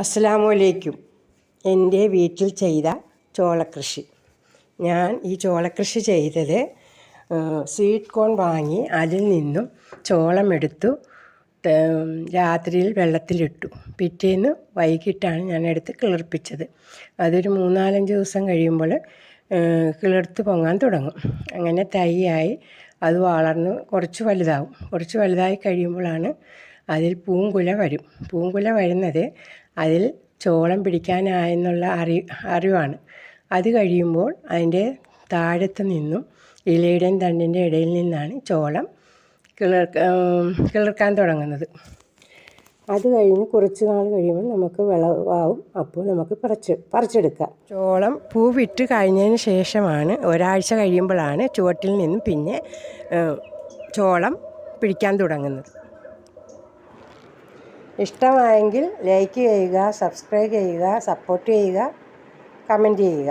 അസ്സലാമലൈക്കും എന്റെ വീട്ടിൽ ചെയ്ത ചോളക്കൃഷി. ഞാൻ ഈ ചോളക്കൃഷി ചെയ്തത് സ്വീറ്റ് കോൺ വാങ്ങി അതിൽ നിന്നും ചോളമെടുത്തു രാത്രിയിൽ വെള്ളത്തിലിട്ടു. പിറ്റേന്ന് വൈകിട്ടാണ് ഞാൻ എടുത്ത് കിളിർപ്പിച്ചത്. അതൊരു മൂന്നാലഞ്ച് ദിവസം കഴിയുമ്പോൾ കിളിർത്ത് പൊങ്ങാൻ തുടങ്ങും. അങ്ങനെ തൈയായി അത് വളർന്ന് കുറച്ച് വലുതാവും. കുറച്ച് വലുതായി കഴിയുമ്പോഴാണ് അതിൽ പൂങ്കുല വരും. പൂങ്കുല വരുന്നത് അതിൽ ചോളം പിടിക്കാനായെന്നുള്ള അറി അറിവാണ്. അത് കഴിയുമ്പോൾ അതിന്റെ താഴത്ത് നിന്നും ഇലയുടെയും തണ്ടിന്റെ ഇടയിൽ നിന്നാണ് ചോളം കിളിർ കിളിർക്കാൻ തുടങ്ങുന്നത്. അത് കഴിഞ്ഞ് കുറച്ച് നാൾ കഴിയുമ്പോൾ നമുക്ക് വിളവാവും. അപ്പോൾ നമുക്ക് പറിച്ച് പറിച്ചെടുക്കാം. ചോളം പൂവിട്ട് കഴിഞ്ഞതിന് ശേഷമാണ് ഒരാഴ്ച കഴിയുമ്പോഴാണ് ചുവട്ടിൽ നിന്നും പിന്നെ ചോളം പിടിക്കാൻ തുടങ്ങുന്നത്. ഇഷ്ടമായെങ്കിൽ ലൈക്ക് ചെയ്യുക സബ്സ്ക്രൈബ് ചെയ്യുക സപ്പോർട്ട് ചെയ്യുക കമന്റ് ചെയ്യുക.